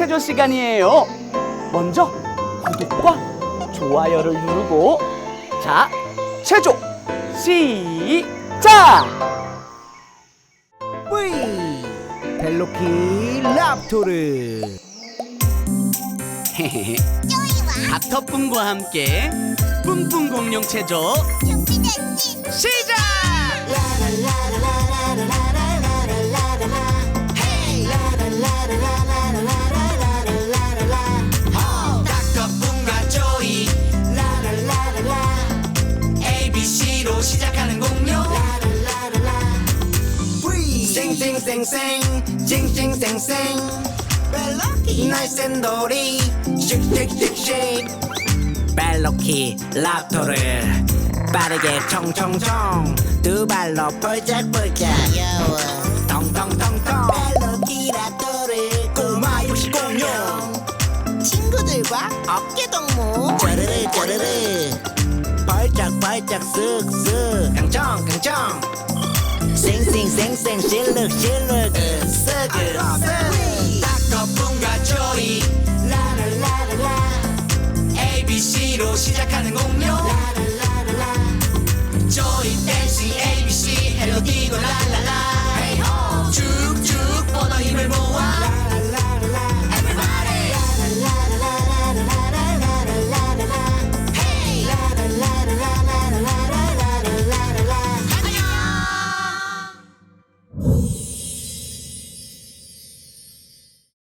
체조 시간이에요. 먼저 구독과 좋아요를 누르고 자, 체조 시작! 뿌이 벨로키 랍토르 닥터뿐과 함께 뿡뿡 공룡 체조 준비됐지? 시작! 로 시작하는 공룡. 쌩쌩쌩쌩 쌩쌩쌩쌩. 벨로키 날쌘 돌이 슉슉슉슉 벨로키 랍토르 빠르게 총총총 두 발로 펄짝펄짝 덩덩덩덩 벨로키 랍토르 꼬마 육식 공룡. 친구들과 어깨 동무. 짜르르 짜르르 phải chặt xước xước. Càng trong càng trong Xinh xinh xinh xinh chiến lược chiến lược. Ừ. Sức Ta có bunga joy La la la la la. ABC로 시작하는 공룡 La la la la la. Joy 댄싱 ABC 헬로 디고 라라라